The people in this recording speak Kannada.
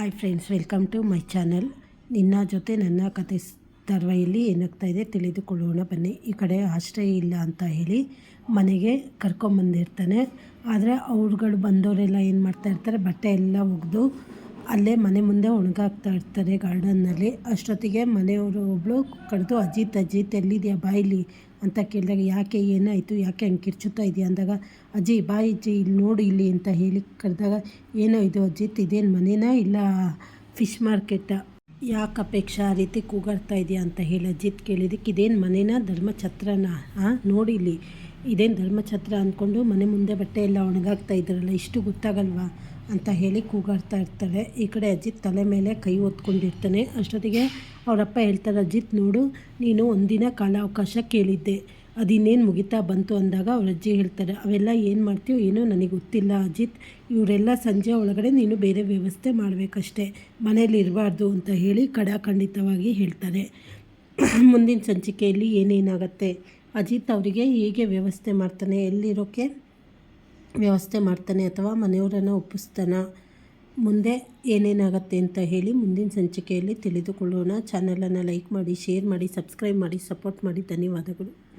Hi friends welcome to my channel ನಿನ್ನ ಜೊತೆ ನನ್ನ ಕತೆ ಧಾರಾವಾಹಿಯಲ್ಲಿ ಏನಾಗ್ತಾ ಇದೆ ತಿಳಿದುಕೊಳ್ಳೋಣ ಬನ್ನಿ. ಈ ಕಡೆ ಆಶ್ರಯ ಇಲ್ಲ ಅಂತ ಹೇಳಿ ಮನೆಗೆ ಕರ್ಕೊಂಬಂದಿರ್ತಾನೆ. ಆದರೆ ಅವ್ರುಗಳು ಬಂದವರೆಲ್ಲ ಏನು ಮಾಡ್ತಾಯಿರ್ತಾರೆ ಬಟ್ಟೆ ಎಲ್ಲ ಒಗೆದು ಅಲ್ಲೇ ಮನೆ ಮುಂದೆ ಒಣಗಾಕ್ತಾ ಇರ್ತಾರೆ ಗಾರ್ಡನ್ನಲ್ಲಿ. ಅಷ್ಟೊತ್ತಿಗೆ ಮನೆಯವರು ಒಬ್ಬಳು ಕರೆದು, ಅಜಿತ್ ಅಜಿತ್, ಎಲ್ಲಿದೆಯಾ? ಬಾಯಿಲಿ ಅಂತ ಕೇಳಿದಾಗ, ಯಾಕೆ, ಏನಾಯಿತು? ಯಾಕೆ ಹಂಗೆ ಕಿರ್ಚುತ್ತಾ ಇದೆಯಾ? ಅಂದಾಗ, ಅಜ್ಜಿ ಬಾಯಿ ಅಜ್ಜಿ, ಇಲ್ಲಿ ನೋಡಿ ಇಲ್ಲಿ ಅಂತ ಹೇಳಿ ಕರೆದಾಗ, ಏನೋ ಇದು ಅಜಿತ್, ಇದೇನು ಮನೇನಾ? ಇಲ್ಲ, ಫಿಶ್ ಮಾರ್ಕೆಟಾ? ಯಾಕೆ ಅಪೇಕ್ಷೆ ಆ ರೀತಿ ಕೂಗಾಡ್ತಾ ಇದೆಯಾ? ಅಂತ ಹೇಳಿ ಅಜಿತ್ ಕೇಳಿದಕ್ಕೆ ಇದೇನು ಮನೇನ? ಧರ್ಮಛತ್ರನ? ಹಾಂ ನೋಡಿ ಇಲ್ಲಿ. ಇದೇನು ಧರ್ಮಛತ್ರ? ಅಂದ್ಕೊಂಡು ಮನೆ ಮುಂದೆ ಬಟ್ಟೆ ಎಲ್ಲ ಒಣಗಾಗ್ತಾ ಇದ್ರಲ್ಲ, ಇಷ್ಟು ಗೊತ್ತಾಗಲ್ವಾ? ಅಂತ ಹೇಳಿ ಕೂಗಾಡ್ತಾ ಇರ್ತಾಳೆ. ಈ ಕಡೆ ಅಜಿತ್ ತಲೆ ಮೇಲೆ ಕೈ ಹೊತ್ಕೊಂಡಿರ್ತಾನೆ. ಅಷ್ಟೊತ್ತಿಗೆ ಅವರಪ್ಪ ಹೇಳ್ತಾರೆ, ಅಜಿತ್ ನೋಡು, ನೀನು ಒಂದಿನ ಕಾಲಾವಕಾಶ ಕೇಳಿದ್ದೆ. ಅದಿನ್ನೇನು ಮುಗಿತಾ ಬಂತು ಅಂದಾಗ ಅವ್ರ ಅಜ್ಜಿ ಹೇಳ್ತಾರೆ, ಅವೆಲ್ಲ ಏನು ಮಾಡ್ತೀವೋ ಏನೋ ನನಗೆ ಗೊತ್ತಿಲ್ಲ ಅಜಿತ್. ಇವರೆಲ್ಲ ಸಂಜೆ ಒಳಗಡೆ ನೀನು ಬೇರೆ ವ್ಯವಸ್ಥೆ ಮಾಡಬೇಕಷ್ಟೆ. ಮನೇಲಿ ಇರಬಾರ್ದು ಅಂತ ಹೇಳಿ ಕಡಾಖಂಡಿತವಾಗಿ ಹೇಳ್ತಾರೆ. ಮುಂದಿನ ಸಂಚಿಕೆಯಲ್ಲಿ ಏನೇನಾಗತ್ತೆ? ಅಜಿತ್ ಅವರಿಗೆ ಹೇಗೆ ವ್ಯವಸ್ಥೆ ಮಾಡ್ತಾನೆ? ಎಲ್ಲಿರೋಕ್ಕೆ ವ್ಯವಸ್ಥೆ ಮಾಡ್ತಾನೆ ಅಥವಾ ಮನೆಯವರನ್ನು ಒಪ್ಪಿಸ್ತಾನ. ಮುಂದೆ ಏನೇನಾಗತ್ತೆ ಅಂತ ಹೇಳಿ ಮುಂದಿನ ಸಂಚಿಕೆಯಲ್ಲಿ ತಿಳಿದುಕೊಳ್ಳೋಣ. ಚಾನಲನ್ನು ಲೈಕ್ ಮಾಡಿ ಶೇರ್ ಮಾಡಿ ಸಬ್ಸ್ಕ್ರೈಬ್ ಮಾಡಿ ಸಪೋರ್ಟ್ ಮಾಡಿ. ಧನ್ಯವಾದಗಳು.